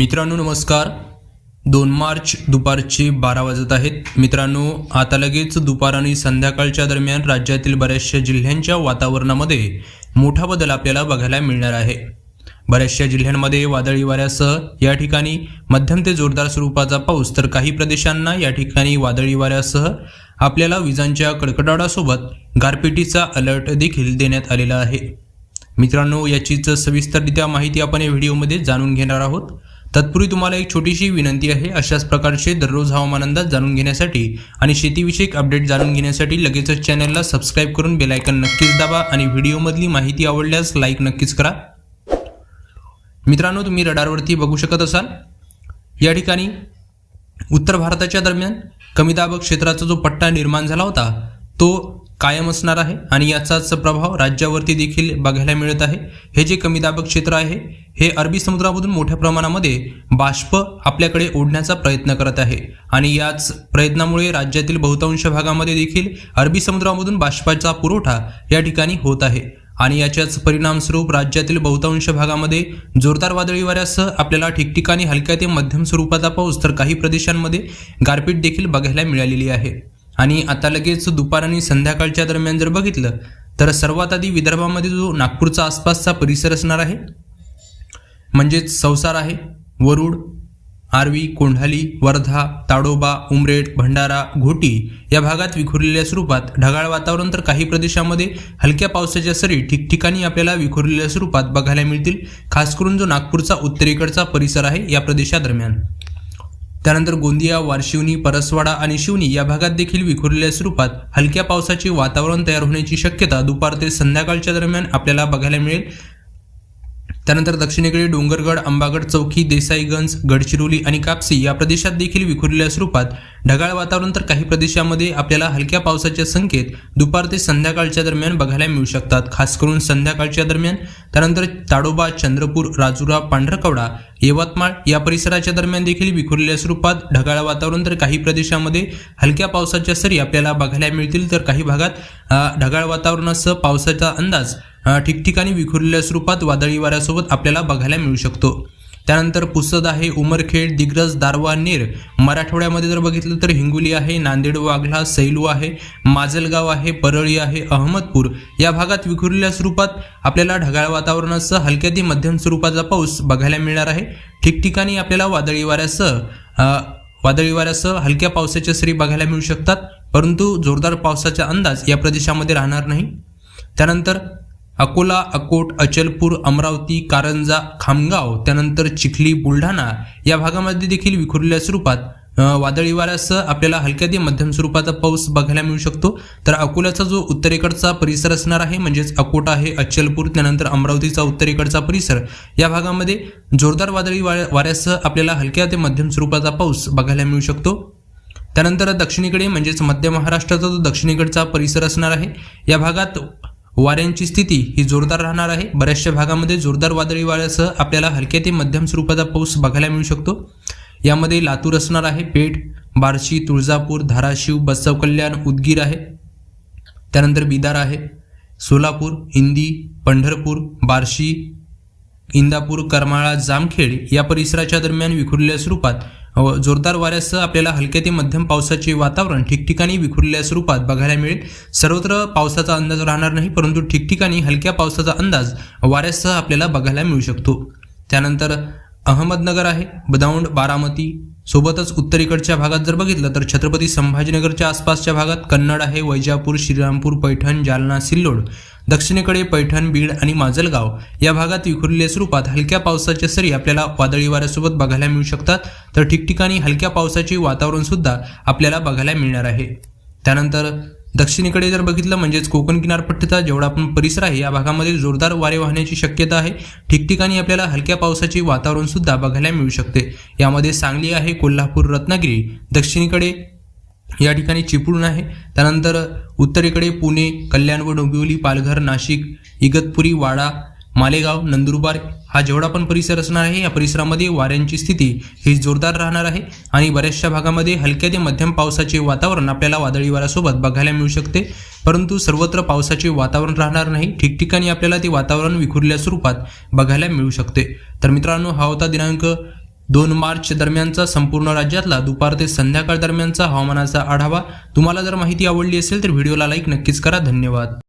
मित्रांनो नमस्कार. दोन मार्च दुपारचे बारा वाजत आहेत. मित्रांनो आता लगेच दुपार आणि संध्याकाळच्या दरम्यान राज्यातील बऱ्याचशा जिल्ह्यांच्या वातावरणामध्ये मोठा बदल आपल्याला बघायला मिळणार आहे. बऱ्याचशा जिल्ह्यांमध्ये वादळी वाऱ्यासह या ठिकाणी मध्यम ते जोरदार स्वरूपाचा पाऊस तर काही प्रदेशांना या ठिकाणी वादळी वाऱ्यासह आपल्याला विजांच्या कडकडाटासोबत गारपिटीचा अलर्ट देखील देण्यात आलेला आहे. मित्रांनो याचीच सविस्तररित्या माहिती आपण या व्हिडिओमध्ये जाणून घेणार आहोत. तत्पूर्वी तुम्हाला एक छोटीशी विनंती आहे. अशाच प्रकारचे दररोज हवामान अंदाज जाणून घेण्यासाठी आणि शेतीविषयक अपडेट जाणून घेण्यासाठी लगेचच चॅनलला सबस्क्राईब करून बेलायकन नक्कीच दाबा आणि व्हिडिओमधली माहिती आवडल्यास लाईक नक्कीच करा. मित्रांनो तुम्ही रडारवरती बघू शकत असाल. या ठिकाणी उत्तर भारताच्या दरम्यान कमी दाब क्षेत्राचा जो पट्टा निर्माण झाला होता तो कायम असणार आहे आणि याचाच प्रभाव राज्यावरती देखील बघायला मिळत आहे. हे जे कमी दाबक क्षेत्र आहे हे अरबी समुद्रामधून मोठ्या प्रमाणामध्ये बाष्प आपल्याकडे ओढण्याचा प्रयत्न करत आहे. आणि याच प्रयत्नामुळे राज्यातील बहुतांश भागामध्ये देखील अरबी समुद्रामधून बाष्पाचा पुरवठा या ठिकाणी होत आहे. आणि याच्याच परिणामस्वरूप राज्यातील बहुतांश भागामध्ये जोरदार वादळी वाऱ्यासह आपल्याला ठिकठिकाणी हलक्या ते मध्यम स्वरूपाचा पाऊस तर काही प्रदेशांमध्ये गारपीट देखील बघायला मिळालेली आहे. आणि आता लगेच दुपार आणि संध्याकाळच्या दरम्यान जर बघितलं तर सर्वात आधी विदर्भामध्ये जो नागपूरचा आसपासचा परिसर असणार आहे म्हणजेच संसार आहे वरुड आरवी कोंढाली वर्धा ताडोबा उमरेड भंडारा घोटी या भागात विखुरलेल्या स्वरूपात ढगाळ वातावरण तर काही प्रदेशामध्ये हलक्या पावसाच्या सरी ठिकठिकाणी आपल्याला विखुरलेल्या स्वरूपात बघायला मिळतील खास करून जो नागपूरचा उत्तरेकडचा परिसर आहे या प्रदेशादरम्यान. त्यानंतर गोंदिया वारशिवनी परसवाडा आणि शिवनी या भागात देखील विखुरलेल्या स्वरूपात हलक्या पावसाचे वातावरण तयार होण्याची शक्यता दुपार ते संध्याकाळच्या दरम्यान आपल्याला बघायला मिळेल. त्यानंतर दक्षिणेकडे डोंगरगड अंबागड चौकी देसाईगंज गडचिरोली आणि कापसी या प्रदेशात देखील विखुरलेल्या स्वरूपात ढगाळ वातावरण तर काही प्रदेशामध्ये आपल्याला हलक्या पावसाचे संकेत दुपार ते संध्याकाळच्या दरम्यान बघायला मिळू शकतात. खास करून संध्याकाळच्या दरम्यान. त्यानंतर ताडोबा चंद्रपूर राजुरा पांढरकवडा यवतमाळ या परिसराच्या दरम्यान देखील विखुरलेल्या स्वरूपात ढगाळ वातावरण तर काही प्रदेशामध्ये हलक्या पावसाच्या सरी आपल्याला बघायला मिळतील. तर काही भागात ढगाळ वातावरणासह पावसाचा अंदाज ठिकठिकाणी विखुरलेल्या स्वरूपात वादळी वाऱ्यासोबत आपल्याला बघायला मिळू शकतो. त्यानंतर पुसद आहे उमरखेड दिग्रज दारवा नेर. मराठवाड्यामध्ये जर बघितलं तर हिंगोली आहे नांदेड वाघला सैलू आहे माजलगाव आहे परळी आहे अहमदपूर. या भागात विखुरलेल्या स्वरूपात आपल्याला ढगाळ वातावरणासह हलक्या ते मध्यम स्वरूपाचा पाऊस बघायला मिळणार आहे. ठिकठिकाणी आपल्याला वादळी वाऱ्यासह वादळी वाऱ्यासह हलक्या पावसाच्या सरी बघायला मिळू शकतात परंतु जोरदार पावसाचा अंदाज या प्रदेशामध्ये राहणार नाही. त्यानंतर अकोला अकोट अचलपूर अमरावती कारंजा खामगाव त्यानंतर चिखली बुलढाणा या भागामध्ये देखील विखुरलेल्या स्वरूपात वादळी वाऱ्यासह आपल्याला हलक्या ते मध्यम स्वरूपाचा पाऊस बघायला मिळू शकतो. तर अकोल्याचा जो उत्तरेकडचा परिसर असणार आहे म्हणजेच अकोटा आहे अचलपूर त्यानंतर अमरावतीचा उत्तरेकडचा परिसर या भागामध्ये जोरदार वादळी वाऱ्यासह आपल्याला हलक्या ते मध्यम स्वरूपाचा पाऊस बघायला मिळू शकतो. त्यानंतर दक्षिणेकडे म्हणजेच मध्य महाराष्ट्राचा जो दक्षिणेकडचा परिसर असणार आहे या भागात वाऱ्यांची स्थिती ही जोरदार राहणार आहे. बऱ्याचशा भागामध्ये जोरदार वादळी वाऱ्यासह आपल्याला हलक्या ते मध्यम स्वरूपाचा पाऊस बघायला मिळू शकतो. यामध्ये लातूर असणार आहे पेठ बार्शी तुळजापूर धाराशिव बसव कल्याण उदगीर आहे. त्यानंतर बिदार आहे. सोलापूर इंदी पंढरपूर बार्शी इंदापूर करमाळा जामखेड या परिसराच्या दरम्यान विखुरलेल्या स्वरूपात जोरदार वाऱ्यासह आपल्याला हलक्या ते मध्यम पावसाचे वातावरण ठिकठिकाणी विखुरलेल्या स्वरूपात बघायला मिळेल. सर्वत्र पावसाचा अंदाज राहणार नाही परंतु ठिकठिकाणी हलक्या पावसाचा अंदाज वाऱ्यासह आपल्याला बघायला मिळू शकतो. त्यानंतर अहमदनगर आहे बदाऊंड बारामती सोबतच उत्तरेकडच्या भागात जर बघितलं तर छत्रपती संभाजीनगरच्या आसपासच्या भागात कन्नड आहे वैजापूर श्रीरामपूर पैठण जालना सिल्लोड. दक्षिणेकडे पैठण बीड आणि माजलगाव या भागात विखुरलेल्या स्वरूपात हलक्या पावसाच्या सरी आपल्याला वादळी वाऱ्यासोबत बघायला मिळू शकतात. तर ठिकठिकाणी हलक्या पावसाचे वातावरण सुद्धा आपल्याला बघायला मिळणार आहे. त्यानंतर दक्षिणेकडे जर बघितलं म्हणजेच कोकण किनारपट्टीचा जेवढा आपण परिसर आहे या भागामध्ये जोरदार वारे वाहण्याची शक्यता आहे. ठिकठिकाणी आपल्याला हलक्या पावसाचे वातावरण सुद्धा बघायला मिळू शकते. यामध्ये सांगली आहे कोल्हापूर रत्नागिरी. दक्षिणेकडे या ठिकाणी चिपळूण आहे. त्यानंतर उत्तरेकडे पुणे कल्याण व डोंबिवली पालघर नाशिक इगतपुरी वाडा मालेगाव नंदुरबार हा जेवढा पण परिसर असणार आहे या परिसरामध्ये वाऱ्यांची स्थिती ही जोरदार राहणार आहे आणि बऱ्याचशा भागामध्ये हलक्या ते मध्यम पावसाचे वातावरण आपल्याला वादळी वाऱ्यासोबत बघायला मिळू शकते. परंतु सर्वत्र पावसाचे वातावरण राहणार नाही. ठिकठिकाणी आपल्याला ते वातावरण विखुरल्या स्वरूपात बघायला मिळू शकते. तर मित्रांनो हा होता दिनांक दोन मार्च दरम्यानचा संपूर्ण राज्यातला दुपार ते संध्याकाळ दरम्यानचा हवामानाचा आढावा. तुम्हाला जर माहिती आवडली असेल तर व्हिडिओला लाईक नक्कीच करा. धन्यवाद.